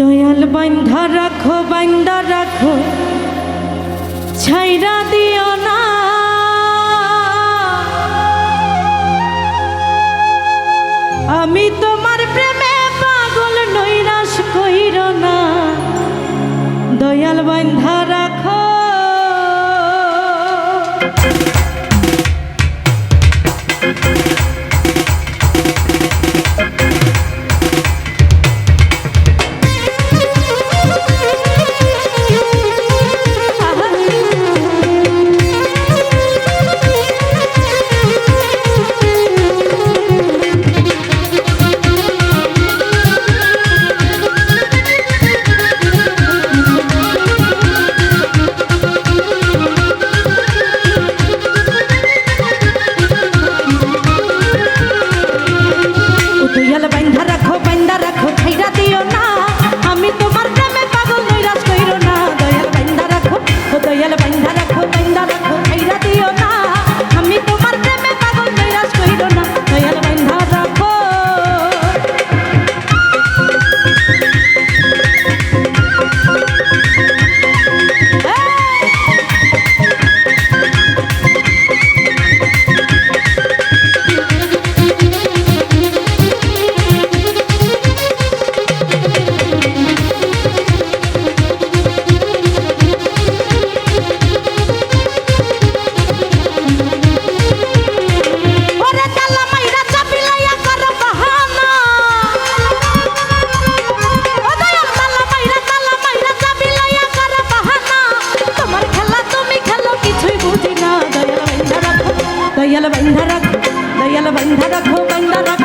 দয়াল বান্ধা রাখো বান্ধা রাখো। ছাইরা దయల బంధ దయల బంధ రఘు బంధ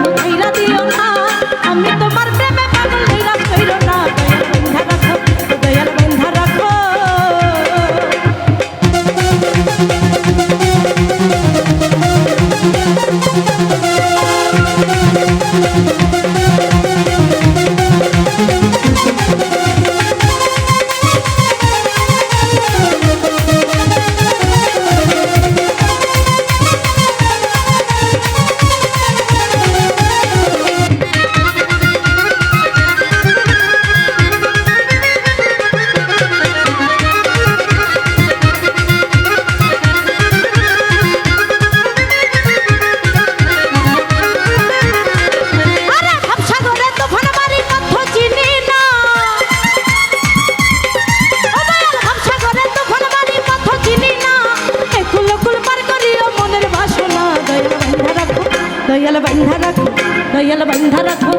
দয়াল বন্ধা রাখো দয়াল বন্ধা রাখো